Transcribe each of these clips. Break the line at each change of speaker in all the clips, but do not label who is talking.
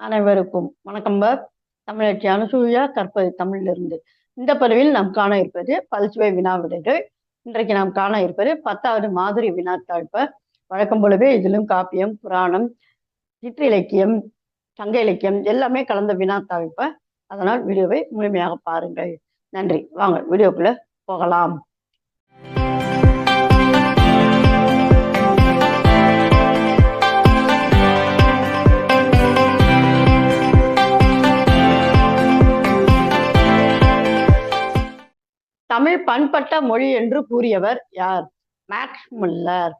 அனைவருக்கும் வணக்கம் பார் தமிழச்சி அனுசூயா கற்பது தமிழிலிருந்து இந்த பதிவில் நாம் காண இருப்பது பல்சுவை வினா விடைகள். இன்றைக்கு நாம் காண இருப்பது பத்தாவது மாதிரி வினாத்தாழ்ப்ப வழக்கம் போலவே இதிலும் காப்பியம் புராணம் சிற்றிலக்கியம் சங்க இலக்கியம் எல்லாமே கலந்த வினாத்தாழ்ப்ப அதனால் வீடியோவை முழுமையாக பாருங்கள். நன்றி. வாங்க வீடியோக்குள்ள போகலாம். தமிழ் பண்பட்ட மொழி என்று கூறியவர் யார்? Max Muller.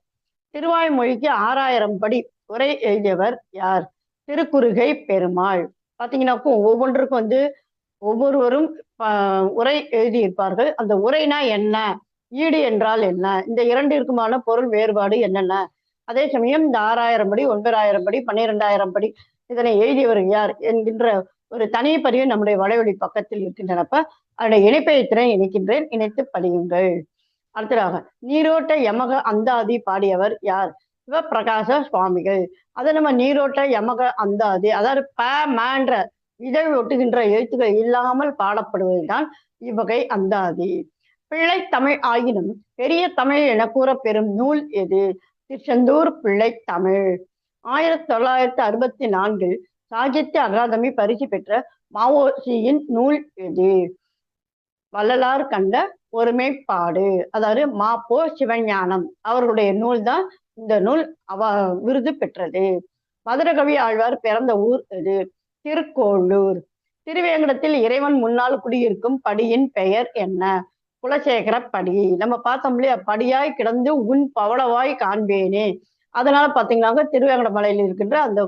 திருவாய்மொழிக்கு ஆறாயிரம் படி உரை எழுதியவர் யார்? திருக்குறுகை பெருமாள். பார்த்தீங்கன்னாக்கும் ஒவ்வொன்றுக்கும் வந்து ஒவ்வொருவரும் உரை எழுதியிருப்பார்கள். அந்த உரைனா என்ன? ஈடு என்றால் என்ன? இந்த இரண்டிற்குமான பொருள் வேறுபாடு என்னென்ன? அதே சமயம் இந்த ஆறாயிரம் படி ஒன்பதாயிரம் படி பன்னிரெண்டாயிரம் படி இதனை எழுதியவர் யார்? என்கின்ற ஒரு தனி பதிவு நம்முடைய வலைவழி பக்கத்தில் இருக்கின்றனப்ப அதனுடைய இணைப்பை திறன் இணைக்கின்றேன். இணைத்து படியுங்கள். அடுத்ததாக நீரோட்ட யமக அந்தாதி பாடியவர் யார்? சிவபிரகாச சுவாமிகள். அதை நம்ம நீரோட்ட யமக அந்தாதி அதாவது ப மன்ற இதை ஒட்டுகின்ற எழுத்துக்கள் இல்லாமல் பாடப்படுவதுதான் இவ்வகை அந்தாதி. பிள்ளை தமிழ் ஆயினும் பெரிய தமிழ் என கூறப்பெறும் நூல் எது? திருச்செந்தூர் பிள்ளை தமிழ். ஆயிரத்தி தொள்ளாயிரத்தி அறுபத்தி நான்கில் சாகித்ய அகாதமி பரிசு பெற்ற மாவோசியின் நூல் எது? வள்ளலார் கண்ட ஒருமைப்பாடு. அதாவது மாப்போ சிவஞானம். அவர்களுடைய நூல் தான் இந்த நூல் அவ விருது பெற்றது. மதுரகவி ஆழ்வார் பிறந்த ஊர் எது? திருக்கோளூர். திருவேங்கடத்தில் இறைவன் முன்னால் குடியிருக்கும் படியின் பெயர் என்ன? குலசேகர படி நம்ம பார்த்தோம் இல்லையா? படியாய் கிடந்து உன் பவளவாய் காண்பேனே. அதனால பாத்தீங்கன்னாக்க திருவேங்கட மலையில் இருக்கின்ற அந்த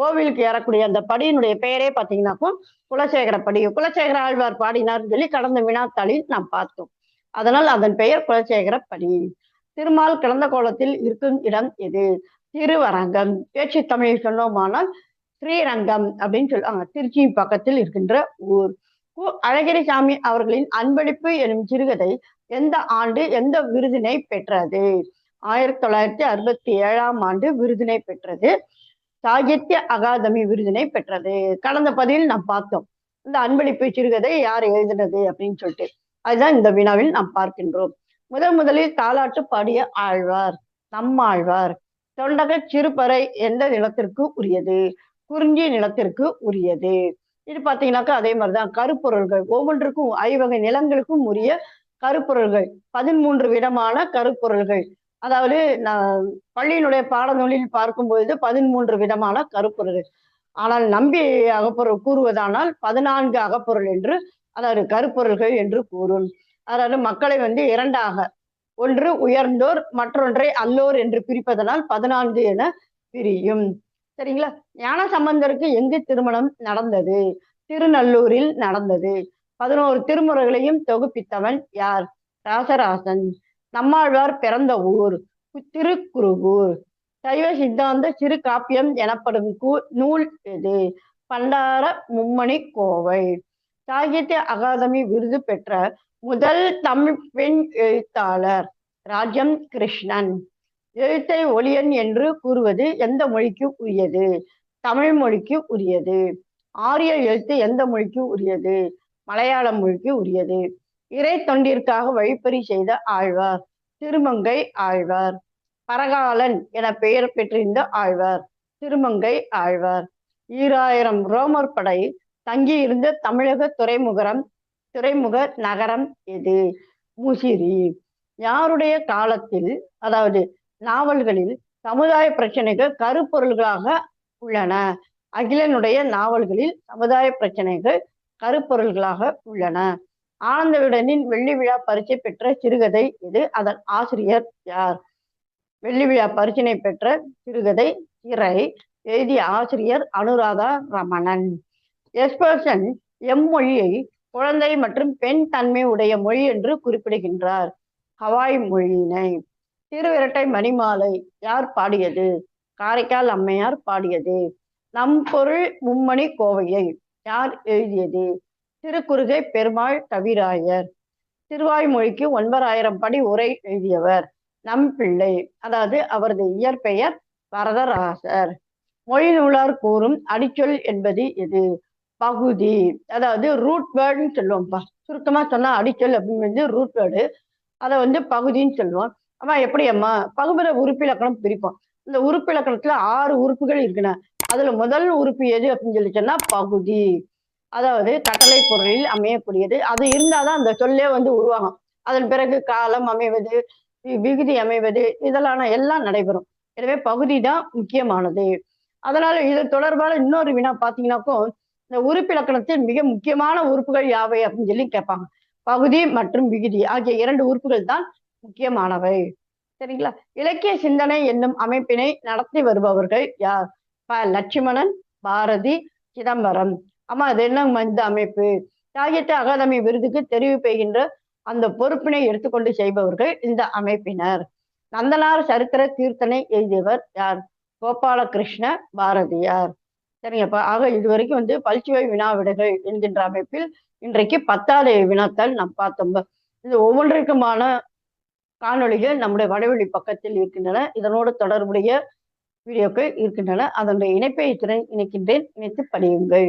கோவிலுக்கு ஏறக்கூடிய அந்த படியினுடைய பெயரே பார்த்தீங்கன்னாக்கும் குலசேகர படி. குலசேகர ஆழ்வார் பாடினார் சொல்லி கடந்த வினாத்தாளில் நாம் பார்த்தோம். அதனால் அதன் பெயர் குலசேகர படி. திருமால் கிடந்த கோலத்தில் இருக்கும் இடம் எது? திருவரங்கம். பேச்சு தமிழ் சொன்னோமானால் ஸ்ரீரங்கம் அப்படின்னு சொல்லுவாங்க திருச்சி பக்கத்தில் இருக்கின்ற ஊர். கு. அழகிரிசாமி அவர்களின் அன்பளிப்பு எனும் சிறுகதை எந்த ஆண்டு எந்த விருதினை பெற்றது? ஆயிரத்தி தொள்ளாயிரத்தி அறுபத்தி ஏழாம் ஆண்டு விருதினை பெற்றது. சாகித்ய அகாதமி விருதினை பெற்றது. கடந்த பதிவில் நாம் பார்த்தோம். இந்த அன்பளிப்பு சிறுகதை யார் எழுதினது அப்படின்னு சொல்லிட்டு. அதுதான் இந்த வினாவில் நாம் பார்க்கின்றோம். முதன் முதலில் தாலாட்டு பாடிய ஆழ்வார் நம்மாழ்வார் தொண்டக சிறுபறை எந்த நிலத்திற்கு உரியது? குறிஞ்சி நிலத்திற்கு உரியது. இது பார்த்தீங்கன்னாக்கா அதே மாதிரிதான். கருப்பொருள்கள் ஒவ்வொன்றுக்கும் ஐவகை நிலங்களுக்கும் உரிய கருப்பொருள்கள். பதிமூன்று விதமான கருப்பொருள்கள். அதாவது நான் பள்ளியினுடைய பாடநூலில் பார்க்கும்பொழுது பதிமூன்று விதமான கருப்பொருள் ஆனால் நம்பி அகப்பொருள் கூறுவதானால் பதினான்கு அகப்பொருள் என்று அதாவது கருப்பொருள்கள் என்று கூறும். அதாவது மக்களை வந்து இரண்டாக ஒன்று உயர்ந்தோர் மற்றொன்றை அல்லோர் என்று பிரிப்பதனால் பதினான்கு என பிரியும். சரிங்களா? ஞான சம்பந்தருக்கு எங்கு திருமணம் நடந்தது? திருநல்லூரில் நடந்தது. பதினோரு திருமுறைகளையும் தொகுப்பித்தவன் யார்? ராசராசன். நம்மாழ்வார் பிறந்த ஊர். திருக்குருகூர். சைவ சித்தாந்த சிறு காப்பியம் எனப்படும் நூல் எது? பண்டார மும்மணி கோவை. சாகித்ய அகாதமி விருது பெற்ற முதல் தமிழ் பெண் எழுத்தாளர் ராஜம் கிருஷ்ணன். எழுத்தை ஒளியன் என்று கூறுவது எந்த மொழிக்கு உரியது? தமிழ் மொழிக்கு உரியது. ஆரிய எழுத்து எந்த மொழிக்கு உரியது? மலையாள மொழிக்கு உரியது. இறை தொண்டிற்காக வழிப்பறி செய்த ஆழ்வார் திருமங்கை ஆழ்வார் பரகாலன் என பெயர் பெற்றிருந்த ஆழ்வார் திருமங்கை ஆழ்வார். ஈராயிரம் ரோமர் படை தங்கியிருந்த தமிழக துறைமுகரம் துறைமுக நகரம் எது? முசிறி. யாருடைய காலத்தில் அதாவது நாவல்களில் சமுதாய பிரச்சனைகள் கருப்பொருள்களாக உள்ளன. அகிலனுடைய நாவல்களில் சமுதாய பிரச்சனைகள் கருப்பொருள்களாக உள்ளன. ஆனந்தவிடனின் வெள்ளி விழா பரிசை பெற்ற சிறுகதை இது. அதன் ஆசிரியர் யார்? வெள்ளி விழா பரிசினை பெற்ற சிறுகதை இறை எழுதிய ஆசிரியர் அனுராதா ரமணன். எஸ்பர்சன் எம்மொழியை குழந்தை மற்றும் பெண் தன்மை உடைய மொழி என்று குறிப்பிடுகின்றார். ஹவாய் மொழியினை. திருவிரட்டை மணிமாலை யார் பாடியது? காரைக்கால் அம்மையார் பாடியது. நம் பொருள் மும்மணி கோவையை யார் எழுதியது? திருக்குறுகை பெருமாள் கவிராயர். திருவாய்மொழிக்கு ஒன்பதாயிரம் படி உரை எழுதியவர். நம் பிள்ளை அதாவது அவரது இயற்பெயர் வரதராசர். மொழி நூலார் கூறும் அடிச்சொல் என்பது எது? பகுதி அதாவது ரூட் வேர்டுன்னு சொல்லுவோம்ப்பா. சுருக்கமா சொன்னா அடிச்சொல் அப்படின்னு ரூட் வேர்டு அதை வந்து பகுதின்னு சொல்லுவோம். அம்மா எப்படி அம்மா பகுபத உறுப்பிலக்கணம் பிரிப்போம். இந்த உறுப்பிலக்கணத்துல ஆறு உறுப்புகள் இருக்குண்ணா. அதுல முதல் உறுப்பு எது அப்படின்னு சொல்லி சொன்னா பகுதி. அதாவது கட்டளை பொருளில் அமையக்கூடியது. அது இருந்தாதான் அந்த சொல்லே வந்து உருவாகும். அதன் பிறகு காலம் அமைவது விகுதி அமைவது இதெல்லாம் எல்லாம் நடைபெறும். எனவே பகுதி தான் முக்கியமானது. அதனால இது தொடர்பான இன்னொரு வினா பாத்தீங்கன்னாக்கும் இந்த உறுப்பிலக்கணத்தின் மிக முக்கியமான உறுப்புகள் யாவை அப்படின்னு சொல்லி கேட்பாங்க. பகுதி மற்றும் விகுதி ஆகிய இரண்டு உறுப்புகள் தான் முக்கியமானவை. சரிங்களா? இலக்கிய சிந்தனை என்னும் அமைப்பினை நடத்தி வருபவர்கள் யார்? ப. லட்சுமணன் பாரதி சிதம்பரம். ஆமா அது என்ன இந்த அமைப்பு? சாகித்ய அகாதமி விருதுக்கு தெரிவு பெய்கின்ற அந்த பொறுப்பினை எடுத்துக்கொண்டு செய்பவர்கள் இந்த அமைப்பினர். நந்தனார் சரித்திர கீர்த்தனை எழுதியவர் யார்? கோபாலகிருஷ்ண பாரதியார். சரிங்கப்பா. ஆக இதுவரைக்கும் வந்து பல்சுவை வினா விடைகள் என்கின்ற அமைப்பில் இன்றைக்கு பத்தாவது வினாத்தாள் நாம் பார்த்தோம். இது ஒவ்வொன்றிற்குமான காணொளிகள் நம்முடைய வடவெளி பக்கத்தில் இருக்கின்றன. இதனோடு தொடர்புடைய வீடியோக்கள் இருக்கின்றன. அதனுடைய இணைப்பை இத்துடன் இணைக்கின்றேன். இணைத்து படியுங்கள்.